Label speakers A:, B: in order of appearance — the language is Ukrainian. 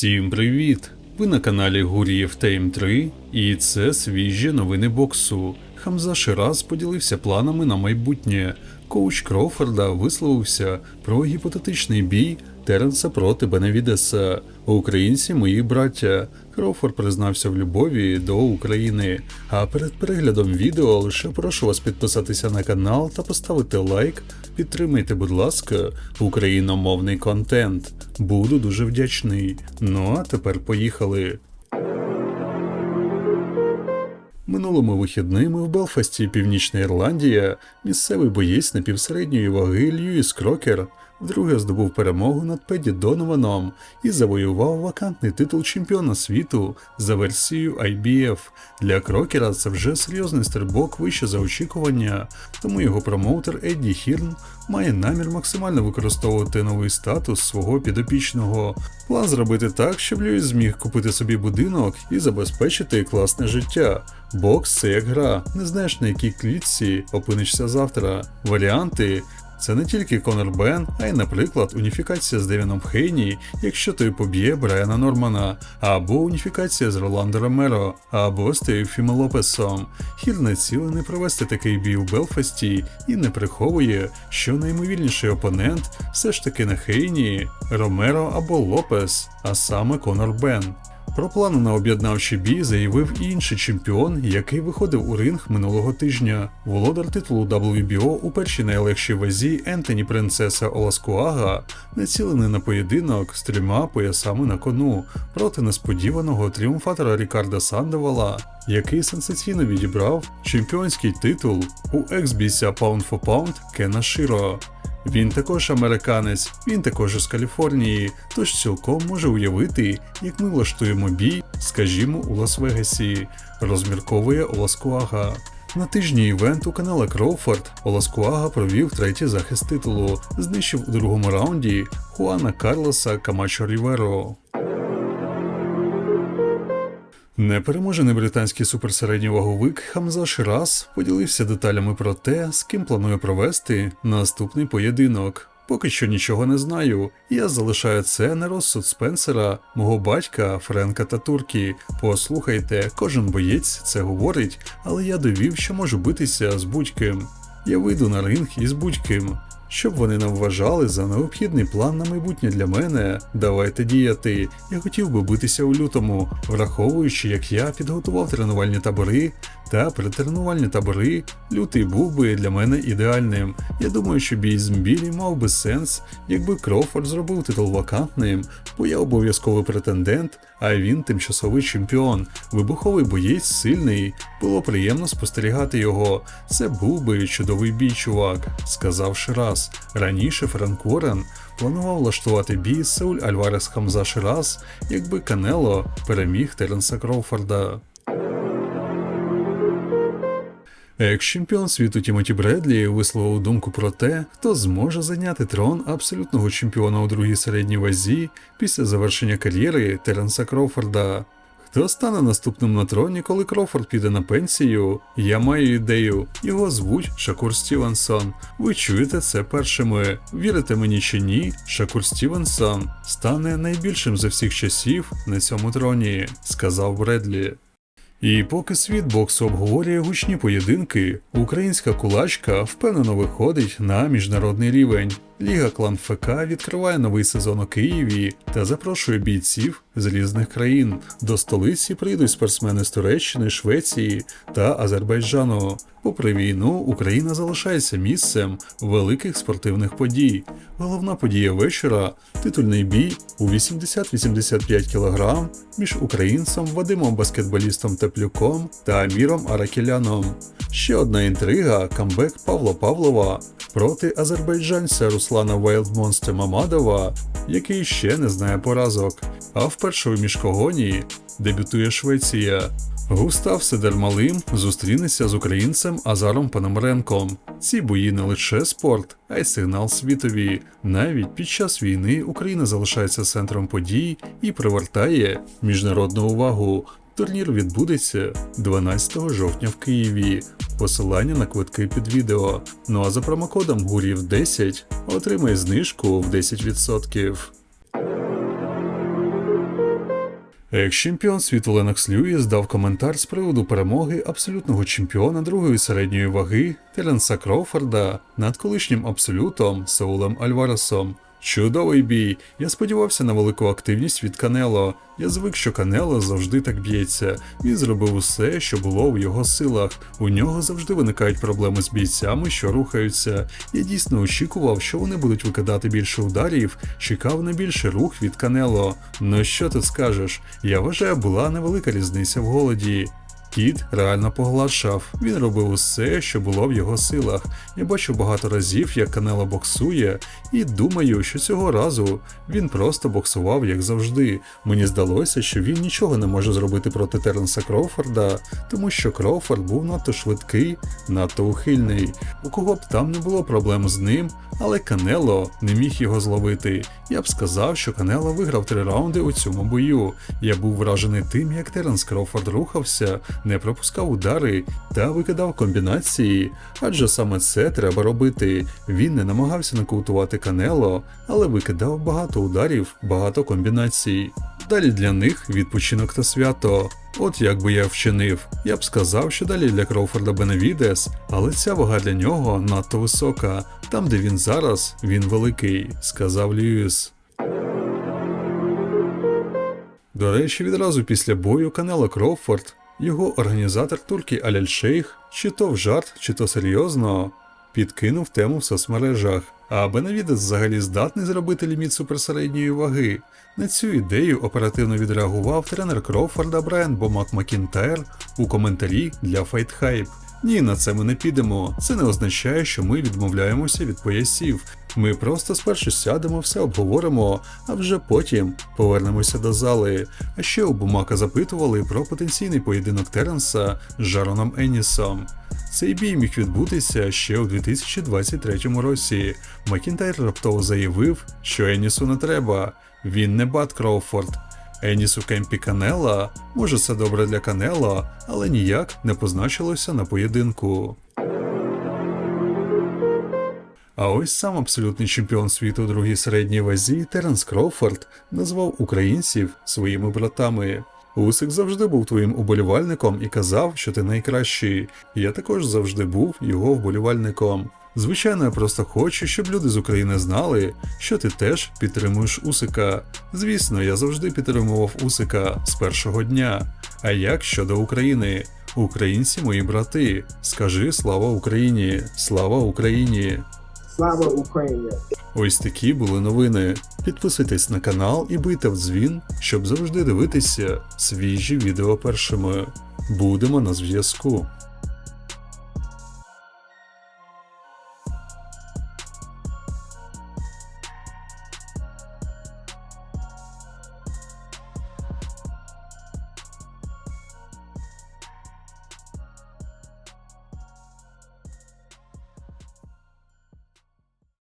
A: Всім привіт! Ви на каналі Гурієв Тейм 3 і це свіжі новини боксу. Хамза Шираз поділився планами на майбутнє. Коуч Крофорда висловився про гіпотетичний бій Теренса проти Беневідеса. Українці мої браття. Крофорд признався в любові до України. А перед переглядом відео лише прошу вас підписатися на канал та поставити лайк. Підтримайте, будь ласка, україномовний контент. Буду дуже вдячний. Ну а тепер поїхали. Минулими вихідними в Белфасті, Північна Ірландія, місцевий боєць напівсередньої ваги Льюіс Крокер вдруге здобув перемогу над Педі Донованом і завоював вакантний титул чемпіона світу за версією IBF. Для Крокера це вже серйозний стрибок вище за очікування, тому його промоутер Едді Хірн має намір максимально використовувати новий статус свого підопічного. План зробити так, щоб Льюіс зміг купити собі будинок і забезпечити класне життя. Бокс це як гра, не знаєш на якій клітці опинишся завтра. Варіанти. Це не тільки Конор Бен, а й, наприклад, уніфікація з Девіном Хейні, якщо той поб'є Брайана Нормана, або уніфікація з Роландо Ромеро, або з Теофімо Лопесом. Хір націлений провести такий бій у Белфасті і не приховує, що наймовірніший опонент все ж таки не Хейні, Ромеро або Лопес, а саме Конор Бен. Про плани на об'єднавчий бій заявив і інший чемпіон, який виходив у ринг минулого тижня. Володар титулу WBO у першій найлегшій вазі Ентоні Принцеса Оласкуага націлений на поєдинок з трьома поясами на кону проти несподіваного тріумфатора Рікарда Сандевала, який сенсаційно відібрав чемпіонський титул у екс-бійця Pound for Pound Кена Широ. Він також американець, він також із Каліфорнії, тож цілком може уявити, як ми влаштуємо бій, скажімо, у Лас-Вегасі, розмірковує Оласкуага. На тижні івенту канала Кроуфорд Оласкуага провів третій захист титулу, знищив у другому раунді Хуана Карлоса Камачо Ріверо. Непереможений британський суперсередній ваговик Хамза Шираз поділився деталями про те, з ким планує провести наступний поєдинок. Поки що нічого не знаю. Я залишаю це на розсуд Спенсера, мого батька Френка та Туркі. Послухайте, кожен боєць це говорить, але я довів, що можу битися з будь-ким. Я вийду на ринг із будь-ким. Щоб вони не вважали за необхідний план на майбутнє для мене, давайте діяти. Я хотів би битися у лютому, враховуючи, як я підготував тренувальні табори та перетренувальні табори, лютий був би для мене ідеальним. Я думаю, що бій з Мбілі мав би сенс, якби Крофорд зробив титул вакантним, бо я обов'язковий претендент, а він тимчасовий чемпіон. Вибуховий боєць сильний. Було приємно спостерігати його. Це був би чудовий бій, чувак, сказав Шираз. Раніше Франк Уоррен планував влаштувати бій Сеуль Альварес Хамза Шираз, якби Канело переміг Теренса Кроуфорда. Екс-чемпіон світу Тімоті Бредлі висловив думку про те, хто зможе зайняти трон абсолютного чемпіона у другій середній вазі після завершення кар'єри Теренса Кроуфорда. Хто стане наступним на троні, коли Крофорд піде на пенсію? Я маю ідею. Його звуть Шакур Стівенсон. Ви чуєте це першими. Вірите мені чи ні? Шакур Стівенсон стане найбільшим за всіх часів на цьому троні, сказав Бредлі. І поки світ боксу обговорює гучні поєдинки, українська кулачка впевнено виходить на міжнародний рівень. Ліга Клан ФК відкриває новий сезон у Києві та запрошує бійців з різних країн. До столиці прийдуть спортсмени з Туреччини, Швеції та Азербайджану. Попри війну, Україна залишається місцем великих спортивних подій. Головна подія вечора титульний бій у 80-85 кг між українцем Вадимом баскетболістом Теплюком та Аміром Аракеляном. Ще одна інтрига камбек Павла Павлова проти азербайджанця Руслана Вайлдмонстра Мамадова, який ще не знає поразок. А в першому міжкогоні дебютує Швеція. Густав Седермалим зустрінеться з українцем Азаром Пономаренком. Ці бої не лише спорт, а й сигнал світові. Навіть під час війни Україна залишається центром подій і привертає міжнародну увагу. Турнір відбудеться 12 жовтня в Києві. Посилання на квитки під відео. Ну а за промокодом гурів 10 отримай знижку в 10%. Екс-чемпіон світу Ленокс Льюіс дав коментар з приводу перемоги абсолютного чемпіона другої середньої ваги Теренса Кроуфорда над колишнім абсолютом Саулем Альваресом. Чудовий бій. Я сподівався на велику активність від Канело. Я звик, що Канело завжди так б'ється. Він зробив усе, що було в його силах. У нього завжди виникають проблеми з бійцями, що рухаються. Я дійсно очікував, що вони будуть викидати більше ударів, чекав на більший рух від Канело. Ну що ти скажеш? Я вважаю, була невелика різниця в голоді. Кіт реально погладшав. Він робив усе, що було в його силах. Я бачив багато разів, як Канело боксує, і думаю, що цього разу він просто боксував як завжди. Мені здалося, що він нічого не може зробити проти Теренса Кроуфорда, тому що Кроуфорд був надто швидкий, надто ухильний. У кого б там не було проблем з ним, але Канело не міг його зловити. Я б сказав, що Канело виграв три раунди у цьому бою. Я був вражений тим, як Теренс Кроуфорд рухався, не пропускав удари та викидав комбінації, адже саме це треба робити. Він не намагався нокаутувати Канело, але викидав багато ударів, багато комбінацій. Далі для них відпочинок та свято. От як би я вчинив. Я б сказав, що далі для Кроуфорда Беневідес, але ця вага для нього надто висока. Там, де він зараз, він великий, сказав Льюіс. До речі, відразу після бою Канело Кроуфорд, його організатор турки Аляль Шейх, чи то в жарт, чи то серйозно, підкинув тему в соцмережах. А Бенавідес взагалі здатний зробити ліміт суперсередньої ваги. На цю ідею оперативно відреагував тренер Кроуфорда Брайан Бомак Макінтайр у коментарі для Fight Hype. Ні, на це ми не підемо. Це не означає, що ми відмовляємося від поясів. Ми просто спершу сядемо, все обговоримо, а вже потім повернемося до зали. А ще у Бумака запитували про потенційний поєдинок Теренса з Жароном Еннісом. Цей бій міг відбутися ще у 2023 році. Макінтайр раптово заявив, що Енісу не треба. Він не Бат Кроуфорд. Еніс у кемпі Канела, може це добре для Канела, але ніяк не позначилося на поєдинку. А ось сам абсолютний чемпіон світу у другій середній вазі Теренс Кроуфорд назвав українців своїми братами. Усик завжди був твоїм уболівальником і казав, що ти найкращий. Я також завжди був його вболівальником. Звичайно, я просто хочу, щоб люди з України знали, що ти теж підтримуєш Усика. Звісно, я завжди підтримував Усика з першого дня. А як щодо України? Українці мої брати. Скажи слава Україні! Слава Україні!
B: Слава Україні!
A: Ось такі були новини. Підписуйтесь на канал і бийте в дзвін, щоб завжди дивитися свіжі відео першими. Будемо на зв'язку.